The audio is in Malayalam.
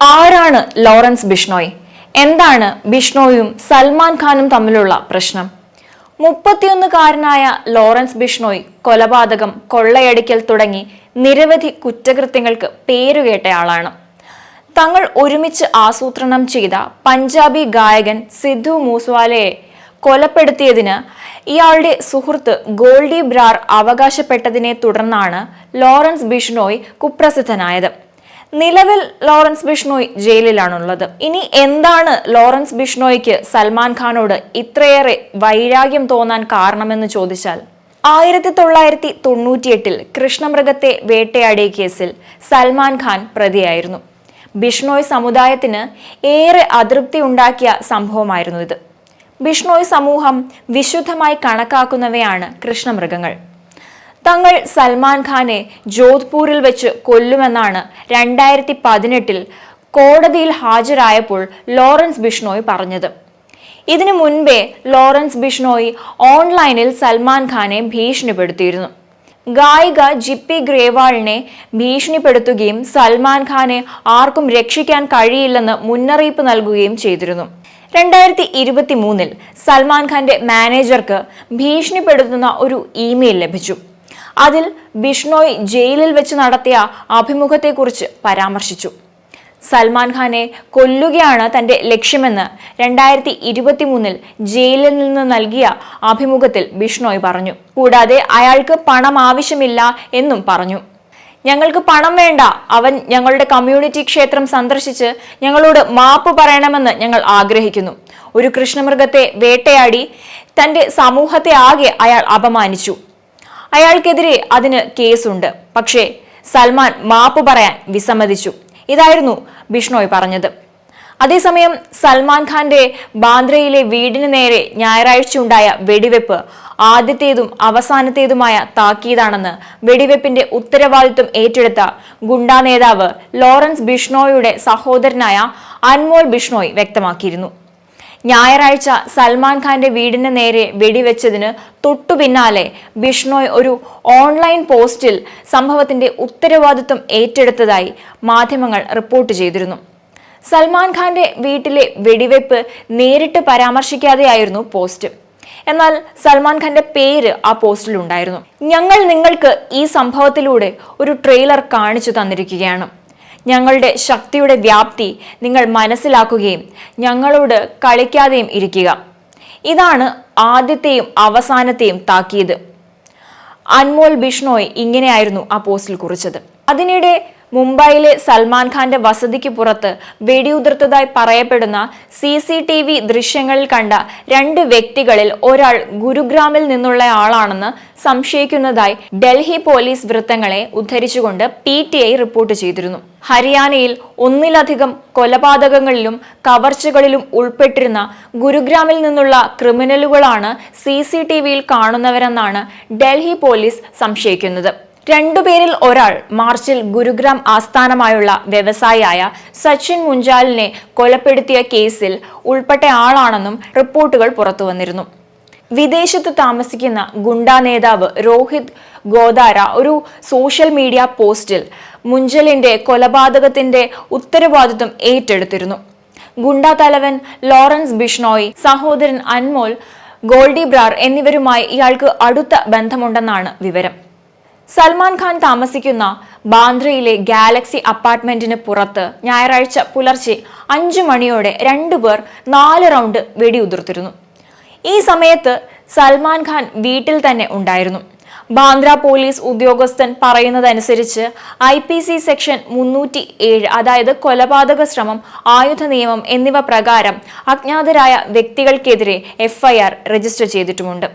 ആരാണ് ലോറൻസ് ബിഷ്ണോയ് എന്താണ് ബിഷ്ണോയും സൽമാൻ ഖാനും തമ്മിലുള്ള പ്രശ്നം? മുപ്പത്തിയൊന്നുകാരനായ ലോറൻസ് ബിഷ്ണോയ് കൊലപാതകം കൊള്ളയടിക്കൽ തുടങ്ങി നിരവധി കുറ്റകൃത്യങ്ങൾക്ക് പേരുകേട്ടയാളാണ് തങ്ങൾ ഒരുമിച്ച് ആസൂത്രണം ചെയ്ത പഞ്ചാബി ഗായകൻ സിദ്ധു മൂസ്വാലയെ കൊലപ്പെടുത്തിയതിന് ഇയാളുടെ സുഹൃത്ത് ഗോൾഡി ബ്രാർ അവകാശപ്പെട്ടതിനെ തുടർന്നാണ് ലോറൻസ് ബിഷ്ണോയ് കുപ്രസിദ്ധനായത്. നിലവിൽ ലോറൻസ് ബിഷ്ണോയ് ജയിലിലാണുള്ളത്. ഇനി എന്താണ് ലോറൻസ് ബിഷ്ണോയ്ക്ക് സൽമാൻ ഖാനോട് ഇത്രയേറെ വൈരാഗ്യം തോന്നാൻ കാരണമെന്ന് ചോദിച്ചാൽ ആയിരത്തി തൊള്ളായിരത്തി തൊണ്ണൂറ്റിയെട്ടിൽ കൃഷ്ണമൃഗത്തെ വേട്ടയാടിയ കേസിൽ സൽമാൻ ഖാൻ പ്രതിയായിരുന്നു. ബിഷ്ണോയ് സമുദായത്തിന് ഏറെ അതൃപ്തി ഉണ്ടാക്കിയ സംഭവമായിരുന്നു ഇത്. ബിഷ്ണോയ് സമൂഹം വിശുദ്ധമായി കണക്കാക്കുന്നവയാണ് കൃഷ്ണമൃഗങ്ങൾ. തങ്ങൾ സൽമാൻ ഖാനെ ജോധ്പൂരിൽ വെച്ച് കൊല്ലുമെന്നാണ് രണ്ടായിരത്തി പതിനെട്ടിൽ കോടതിയിൽ ഹാജരായപ്പോൾ ലോറൻസ് ബിഷ്ണോയ് പറഞ്ഞത്. ഇതിനു മുൻപേ ലോറൻസ് ബിഷ്ണോയ് ഓൺലൈനിൽ സൽമാൻ ഖാനെ ഭീഷണിപ്പെടുത്തിയിരുന്നു. ഗായിക ജിപ്പി ഗ്രേവാളിനെ ഭീഷണിപ്പെടുത്തുകയും സൽമാൻ ഖാനെ ആർക്കും രക്ഷിക്കാൻ കഴിയില്ലെന്ന് മുന്നറിയിപ്പ് നൽകുകയും ചെയ്തിരുന്നു. രണ്ടായിരത്തി ഇരുപത്തി മൂന്നിൽ സൽമാൻ ഖാന്റെ മാനേജർക്ക് ഭീഷണിപ്പെടുത്തുന്ന ഒരു ഇമെയിൽ ലഭിച്ചു. അതിൽ ബിഷ്ണോയ് ജയിലിൽ വെച്ച് നടത്തിയ അഭിമുഖത്തെക്കുറിച്ച് പരാമർശിച്ചു. സൽമാൻ ഖാനെ കൊല്ലുകയാണ് തന്റെ ലക്ഷ്യമെന്ന് രണ്ടായിരത്തി ഇരുപത്തി മൂന്നിൽ ജയിലിൽ നിന്ന് നൽകിയ അഭിമുഖത്തിൽ ബിഷ്ണോയ് പറഞ്ഞു. കൂടാതെ അയാൾക്ക് പണം ആവശ്യമില്ല എന്നും പറഞ്ഞു. ഞങ്ങൾക്ക് പണം വേണ്ട. അവൻ ഞങ്ങളുടെ കമ്മ്യൂണിറ്റി ക്ഷേത്രം സന്ദർശിച്ച് ഞങ്ങളോട് മാപ്പ് പറയണമെന്ന് ഞങ്ങൾ ആഗ്രഹിക്കുന്നു. ഒരു കൃഷ്ണമൃഗത്തെ വേട്ടയാടി തന്റെ സമൂഹത്തെ ആകെ അയാൾ അപമാനിച്ചു. അയാൾക്കെതിരെ അതിന് കേസുണ്ട്. പക്ഷേ സൽമാൻ മാപ്പ് പറയാൻ വിസമ്മതിച്ചു. ഇതായിരുന്നു ബിഷ്ണോയ് പറഞ്ഞത്. അതേസമയം സൽമാൻ ഖാന്റെ ബാന്ദ്രയിലെ വീടിന് നേരെ ഞായറാഴ്ച ഉണ്ടായ വെടിവെപ്പ് ആദ്യത്തേതും അവസാനത്തേതുമായ താക്കീതാണെന്ന് വെടിവെപ്പിന്റെ ഉത്തരവാദിത്വം ഏറ്റെടുത്ത ഗുണ്ടാ നേതാവ് ലോറൻസ് ബിഷ്ണോയുടെ സഹോദരനായ അൻമോൾ ബിഷ്ണോയ് വ്യക്തമാക്കിയിരുന്നു. ഞായറാഴ്ച സൽമാൻ ഖാന്റെ വീടിന് നേരെ വെടിവെച്ചതിന് തൊട്ടു പിന്നാലെ ബിഷ്ണോയ് ഒരു ഓൺലൈൻ പോസ്റ്റിൽ സംഭവത്തിന്റെ ഉത്തരവാദിത്വം ഏറ്റെടുത്തതായി മാധ്യമങ്ങൾ റിപ്പോർട്ട് ചെയ്തിരുന്നു. സൽമാൻ ഖാന്റെ വീട്ടിലെ വെടിവെപ്പ് നേരിട്ട് പരാമർശിക്കാതെയായിരുന്നു പോസ്റ്റ്. എന്നാൽ സൽമാൻ ഖാന്റെ പേര് ആ പോസ്റ്റിൽ ഉണ്ടായിരുന്നു ഞങ്ങൾ നിങ്ങൾക്ക് ഈ സംഭവത്തിലൂടെ ഒരു ട്രെയിലർ കാണിച്ചു തന്നിരിക്കുകയാണ്. ഞങ്ങളുടെ ശക്തിയുടെ വ്യാപ്തി നിങ്ങൾ മനസ്സിലാക്കുകയും ഞങ്ങളോട് കളിക്കാതെയും ഇരിക്കുക. ഇതാണ് ആദ്യത്തെയും അവസാനത്തെയും താക്കീത്. അൻമോൽ ബിഷ്ണോയ് ഇങ്ങനെയായിരുന്നു ആ പോസ്റ്റിൽ കുറിച്ചത്. അതിനിടെ മുംബൈയിലെ സൽമാൻ ഖാന്റെ വസതിക്ക് പുറത്ത് വെടിയുതിർത്തതായി പറയപ്പെടുന്ന സി സി ടി വി ദൃശ്യങ്ങളിൽ കണ്ട രണ്ട് വ്യക്തികളിൽ ഒരാൾ ഗുരുഗ്രാമിൽ നിന്നുള്ള ആളാണെന്ന് സംശയിക്കുന്നതായി ഡൽഹി പോലീസ് വൃത്തങ്ങളെ ഉദ്ധരിച്ചുകൊണ്ട് പി ടി ഐ റിപ്പോർട്ട് ചെയ്തിരുന്നു. ഹരിയാനയിൽ ഒന്നിലധികം കൊലപാതകങ്ങളിലും കവർച്ചകളിലും ഉൾപ്പെട്ടിരുന്ന ഗുരുഗ്രാമിൽ നിന്നുള്ള ക്രിമിനലുകളാണ് സി സി ടി വിയിൽ കാണുന്നവരെന്നാണ് ഡൽഹി പോലീസ് സംശയിക്കുന്നത്. രണ്ടുപേരിൽ ഒരാൾ മാർച്ചിൽ ഗുരുഗ്രാം ആസ്ഥാനമായുള്ള വ്യവസായിയായ സച്ചിൻ മുഞ്ചാലിനെ കൊലപ്പെടുത്തിയ കേസിൽ ഉൾപ്പെട്ട ആളാണെന്നും റിപ്പോർട്ടുകൾ പുറത്തുവന്നിരുന്നു വിദേശത്ത് താമസിക്കുന്ന ഗുണ്ടാ നേതാവ് രോഹിത് ഗോദാര ഒരു സോഷ്യൽ മീഡിയ പോസ്റ്റിൽ മുഞ്ചലിന്റെ കൊലപാതകത്തിന്റെ ഉത്തരവാദിത്വം ഏറ്റെടുത്തിരുന്നു. ഗുണ്ടാ തലവൻ ലോറൻസ് ബിഷ്ണോയ് സഹോദരൻ അൻമോൽ ഗോൾഡി ബ്രാർ എന്നിവരുമായി ഇയാൾക്ക് അടുത്ത ബന്ധമുണ്ടെന്നാണ് വിവരം. സൽമാൻ ഖാൻ താമസിക്കുന്ന ബാന്ദ്രയിലെ ഗാലക്സി അപ്പാർട്ട്മെന്റിന് പുറത്ത് ഞായറാഴ്ച പുലർച്ചെ അഞ്ചു മണിയോടെ രണ്ടുപേർ നാല് റൗണ്ട് വെടിയുതിർത്തിരുന്നു. ഈ സമയത്ത് സൽമാൻ ഖാൻ വീട്ടിൽ തന്നെ ഉണ്ടായിരുന്നു. ബാന്ദ്ര പോലീസ് ഉദ്യോഗസ്ഥൻ പറയുന്നതനുസരിച്ച് ഐ പി സി സെക്ഷൻ മുന്നൂറ്റി ഏഴ് അതായത് കൊലപാതക ശ്രമം ആയുധ നിയമം എന്നിവ പ്രകാരം അജ്ഞാതരായ വ്യക്തികൾക്കെതിരെ എഫ്ഐആർ രജിസ്റ്റർ ചെയ്തിട്ടുമുണ്ട്.